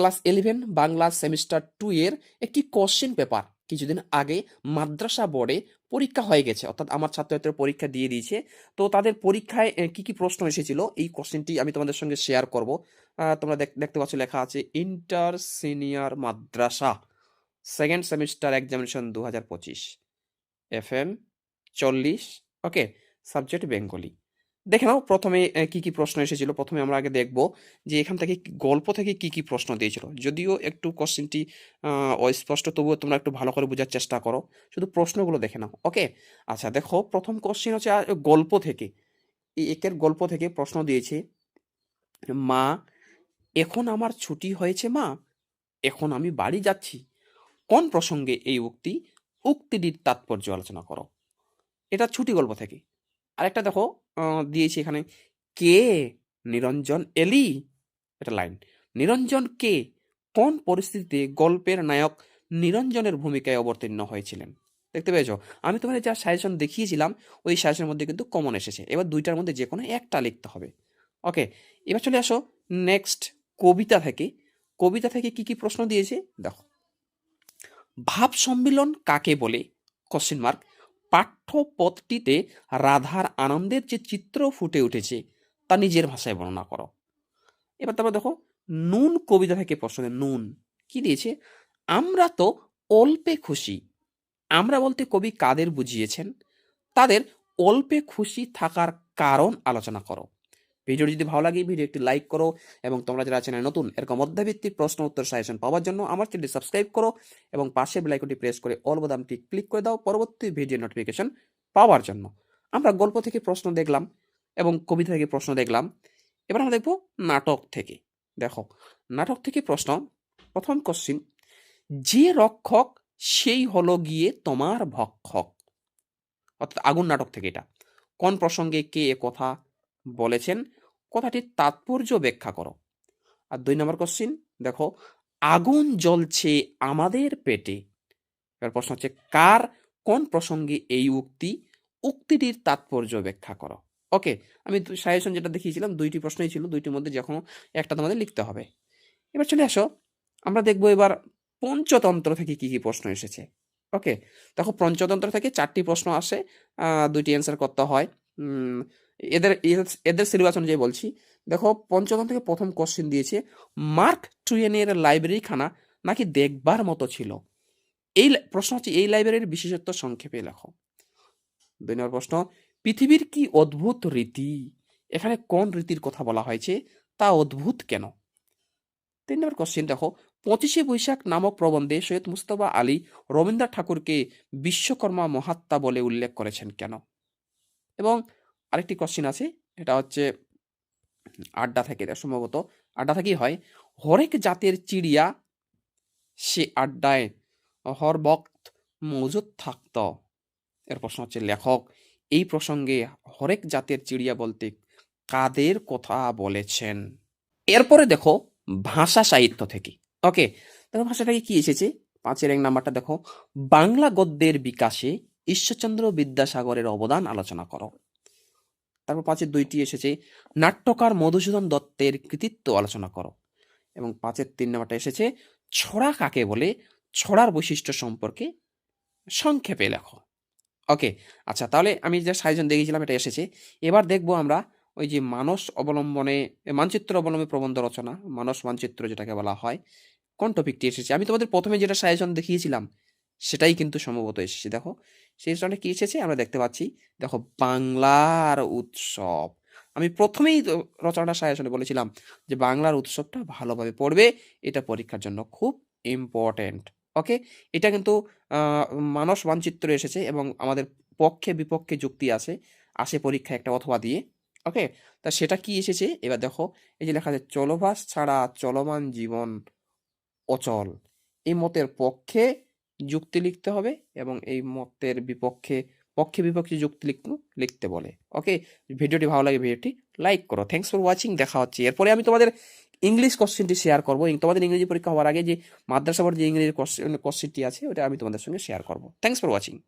Class eleven Bangla semester two এর একটি question paper কিছুদিন আগে মাদ্রাসা বোর্ডে পরীক্ষা হয়ে গেছে। অর্থাৎ আমার ছাত্রছাত্রীরা পরীক্ষা দিয়ে দিয়েছে। তো তাদের পরীক্ষায় কি কি প্রশ্ন এসেছিল এই কোশ্চেনটি আমি তোমাদের সঙ্গে শেয়ার করব। তোমরা দেখ- দেখতে পাচ্ছ লেখা আছে inter senior Madrasah second semester examination দু হাজার পঁচিশ এফ এম চল্লিশ ওকে সাবজেক্ট বেঙ্গলি দেখে নাও, প্রথমে কি কি প্রশ্ন এসেছিল, প্রথমে আমরা আগে দেখব যে এখান থেকে গল্প থেকে কি কি প্রশ্ন দিয়েছিল। যদিও একটু কোশ্চেনটি অস্পষ্ট, তবুও তোমরা একটু ভালো করে বোঝার চেষ্টা করো। শুধু প্রশ্নগুলো দেখে নাও ওকে আচ্ছা দেখো, প্রথম কোশ্চেন হচ্ছে গল্প থেকে। এই একের গল্প থেকে প্রশ্ন দিয়েছে, মা, এখন আমার ছুটি হয়েছে মা, এখন আমি বাড়ি যাচ্ছি। কোন প্রসঙ্গে এই উক্তি, উক্তিটির তাৎপর্য আলোচনা করো? এটা ছুটি গল্প থেকে। আরেকটা দেখো দিয়েছি এখানে। কে? নিরঞ্জন এলি? এটা লাইন। নিরঞ্জন কে? কোন পরিস্থিতিতে গল্পের নায়ক নিরঞ্জনের ভূমিকায় অবতীর্ণ হয়েছিলেন? দেখতে পেয়েছ? আমি তোমাদের যা সাজেশন দেখিয়েছিলাম, ওই সাজেশনের মধ্যে কিন্তু কমন এসেছে। এবার দুইটার মধ্যে যে কোনো একটা লিখতে হবে। ওকে এবার চলে আসো নেক্সট কবিতা থেকে। কবিতা থেকে কি কি প্রশ্ন দিয়েছে? দেখো। ভাব সম্মিলন কাকে বলে? কোশ্চেন মার্ক পাঠ্যপথটিতে রাধার আনন্দের যে চিত্র ফুটে উঠেছে, তা নিজের ভাষায় বর্ণনা করো। এবার তারপর দেখো, নুন কবিতা থেকে প্রশ্ন নুন কি দিয়েছে? আমরা তো অল্পে খুশি। আমরা বলতে কবি কাদের বুঝিয়েছেন? তাদের অল্পে খুশি থাকার কারণ আলোচনা করো। ভিডিও যদি ভালো লাগে ভিডিও একটি লাইক করো এবং তোমরা যারা চ্যানেল নতুন, এরকম মধ্যাভিত্তিক প্রশ্ন উত্তর সাজেশন পাওয়ার জন্য আমার চ্যানেলটি সাবস্ক্রাইব করো এবং পাশে বেলাইকনটি প্রেস করে অল বোতামটি ক্লিক করে দাও পরবর্তী ভিডিও নোটিফিকেশন পাওয়ার জন্য। আমরা গল্প থেকে প্রশ্ন দেখলাম এবং কবিতা থেকে প্রশ্ন দেখলাম। এবার আমরা দেখব নাটক থেকে। দেখো, নাটক থেকে প্রশ্ন, প্রথম কোশ্চিন যে রক্ষক সেই হলো গিয়ে তোমার ভক্ষক। অর্থাৎ আগুন নাটক থেকে এটা। কোন প্রসঙ্গে কে কথা বলেছেন? কথাটির তাৎপর্য ব্যাখ্যা করো। আর দুই নম্বর কোশ্চিন দেখো, আগুন জ্বলছে আমাদের পেটে। এবার প্রশ্ন হচ্ছে, কার, কোন প্রসঙ্গে এই উক্তি, উক্তিটির তাৎপর্য ব্যাখ্যা করো? ওকে আমি সাজেশন যেটা দেখিয়েছিলাম, দুইটি প্রশ্নই ছিল, দুইটির মধ্যে যখন একটা তোমাদের লিখতে হবে। এবার চলে আসো, আমরা দেখব এবার পঞ্চতন্ত্র থেকে কি কি প্রশ্ন এসেছে। ওকে দেখো, পঞ্চতন্ত্র থেকে চারটি প্রশ্ন আসে দুইটি অ্যান্সার করতে হয়। এদের, এদের- সিলেবাস অনুযায়ী বলছি। দেখো পঞ্চতন্ত্র থেকে প্রথম কোশ্চেন দিয়েছে, মার্ক টুয়েনের লাইব্রেরি খানা নাকি দেখবার মতো ছিল? এই প্রশ্ন হচ্ছে, এই লাইব্রেরির বিশেষত্ব সংক্ষেপে লেখো। দুই নম্বর প্রশ্ন, পৃথিবীর কি অদ্ভুত রীতি? এখানে কোন রীতির কথা বলা হয়েছে? তা অদ্ভুত কেন? তিন নম্বর কোশ্চেন দেখো, পঁচিশে বৈশাখ নামক প্রবন্ধে সৈয়দ মুস্তফা আলী রবীন্দ্রনাথ ঠাকুরকে বিশ্বকর্মা মহাত্মা বলে উল্লেখ করেছেন কেন? এবং আরেকটি কোশ্চেন আছে, এটা হচ্ছে আড্ডা থেকে, এটা সম্ভবত আড্ডা থেকেই হয়। হরেক জাতের চিড়িয়া সে আড্ডায় হর বক্ত মজুদ থাকত। এর প্রশ্ন হচ্ছে, লেখক, এই প্রসঙ্গে হরেক জাতের চিড়িয়া বলতে কাদের কথা বলেছেন? এরপরে দেখো ভাষা সাহিত্য থেকে। ওকে দেখো ভাষাটাকে কি এসেছে? পাঁচের এক নাম্বারটা দেখো, বাংলা গদ্যের বিকাশে ঈশ্বরচন্দ্র বিদ্যাসাগরের অবদান আলোচনা করো। তারপর পাঁচের দুইটি এসেছে। নাট্যকার মধুসূদন দত্তের কৃতিত্ব আলোচনা করো। এবং পাঁচের তিন নাম্বারটা এসেছে, ছড়া কাকে বলে? ছড়ার বৈশিষ্ট্য সম্পর্কে সংক্ষেপে লেখো। ওকে আচ্ছা তাহলে আমি যে সাইজন দেখিয়েছিলাম, এটা এসেছে। এবার দেখব আমরা ওই যে মানস অবলম্বনে, মানচিত্র অবলম্বনে প্রবন্ধ রচনা, মানস মানচিত্র যেটাকে বলা হয়, কোন টপিকটি এসেছে? আমি তোমাদের প্রথমে যেটা সাজেশন দেখিয়েছিলাম সেটাই কিন্তু সম্ভবত এসেছে। দেখো, সেই রচনাটা কি এসেছে? আমরা দেখতে পাচ্ছি, দেখো বাংলার উৎসব। আমি প্রথমেই রচনাটা সাজেশনে বলেছিলাম যে, বাংলার উৎসবটা ভালোভাবে পড়বে, এটা পরীক্ষার জন্য খুব ইম্পর্ট্যান্ট ওকে এটা কিন্তু মানস মানচিত্র এসেছে এবং আমাদের পক্ষে বিপক্ষে যুক্তি আছে, আসে পরীক্ষা একটা অথবা দিয়ে ওকে তা সেটা কি এসেছে? এবার দেখো, এই যে লেখা আছে, চলভাস ছাড়া চলমান জীবন অচল। এই মতের পক্ষে যুক্তি লিখতে হবে এবং এই মতের বিপক্ষে, পক্ষে বিপক্ষে যুক্তি লিখতে লিখতে বলে। ওকে ভিডিওটি ভালো লাগে ভিডিওটি লাইক করো। থ্যাংকস ফর ওয়াচিং দেখা হচ্ছে। এরপরে আমি তোমাদের ইংলিশ কোশ্চেনটি শেয়ার করব। তোমাদের ইংরেজি পরীক্ষা হওয়ার আগে যে মাদ্রাসা বোর্ড যে ইংরেজি কোশ্চেন কোশ্চেনটি আছে, ওটা আমি তোমাদের সঙ্গে শেয়ার করব। Thanks for watching